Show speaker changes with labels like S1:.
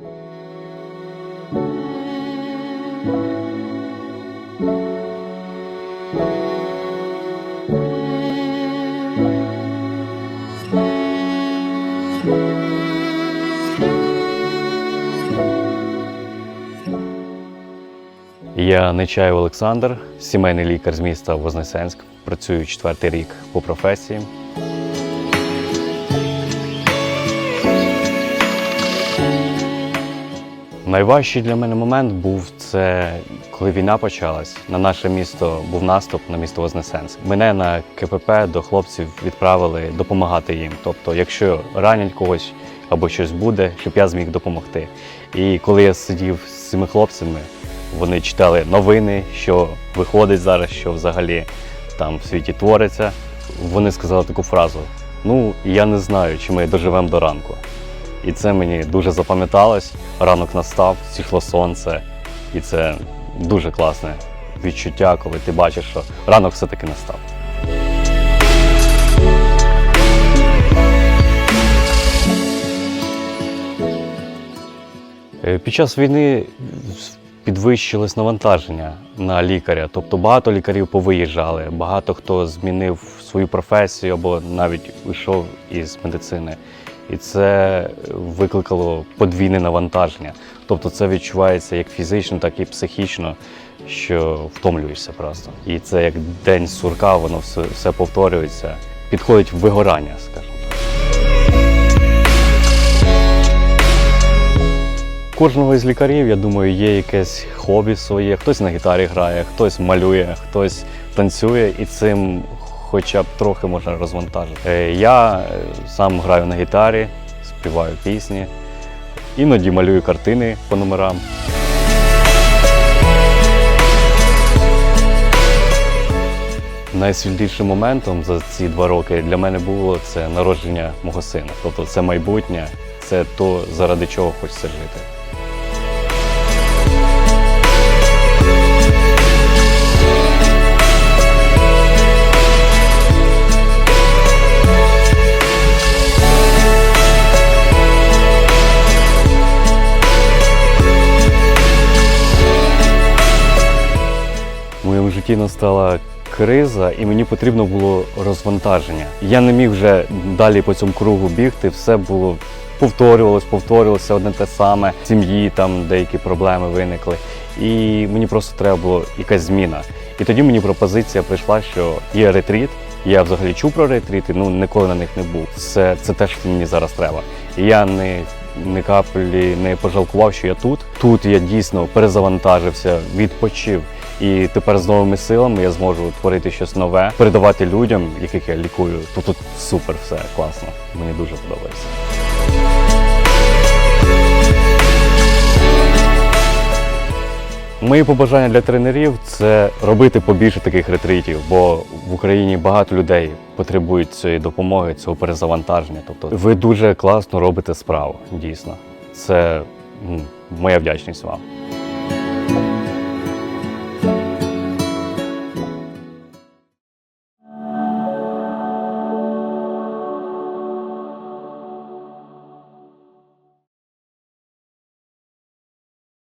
S1: Я Нечаєв Олександр, сімейний лікар з міста Вознесенськ. Працюю четвертий рік по професії. Найважчий для мене момент був це коли війна почалась. На наше місто був наступ на місто Вознесенськ. Мене на КПП до хлопців відправили допомагати їм. Тобто, якщо ранять когось або щось буде, щоб я зміг допомогти. І коли я сидів з цими хлопцями, вони читали новини, що виходить зараз, що взагалі там в світі твориться. Вони сказали таку фразу: ну я не знаю, чи ми доживемо до ранку. І це мені дуже запам'яталось. Ранок настав, сіхло сонце, і це дуже класне відчуття, коли ти бачиш, що ранок все-таки настав. Е, Під час війни підвищилось навантаження на лікаря. Тобто багато лікарів повиїжджали, багато хто змінив свою професію або навіть вийшов із медицини. І це викликало подвійне навантаження. Тобто це відчувається як фізично, так і психічно, що втомлюєшся просто. І це як день сурка, воно все, все повторюється. Підходить вигорання, скажімо Кожного із лікарів, я думаю, є якесь хобі своє. Хтось на гітарі грає, хтось малює, хтось танцює, і цим хоча б трохи можна розвантажити. Е, Я е, сам граю на гітарі, співаю пісні, іноді малюю картини по номерам. Найсвітлішим моментом за ці два роки для мене було це народження мого сина. Тобто це майбутнє, це то, заради чого хочеться жити. Житті настала криза, і мені потрібно було розвантаження. Я не міг вже далі по цьому кругу бігти, все було повторювалось, повторювалося одне те саме. Сім'ї там деякі проблеми виникли. І мені просто треба було якась зміна. І тоді мені пропозиція прийшла, що є ретріт. Я взагалі чув про ретріти, ну ніколи на них не був. Це, це те, що мені зараз треба. І я не, не каплі не пожалкував, що я тут. Тут я дійсно перезавантажився, відпочив. І тепер з новими силами я зможу творити щось нове, передавати людям, яких я лікую. То тут супер, все класно. Мені дуже подобається. Мої побажання для тренерів це робити побільше таких ретритів, бо в Україні багато людей потребують цієї допомоги, цього перезавантаження. Тобто, ви дуже класно робите справу, дійсно. Це моя вдячність вам.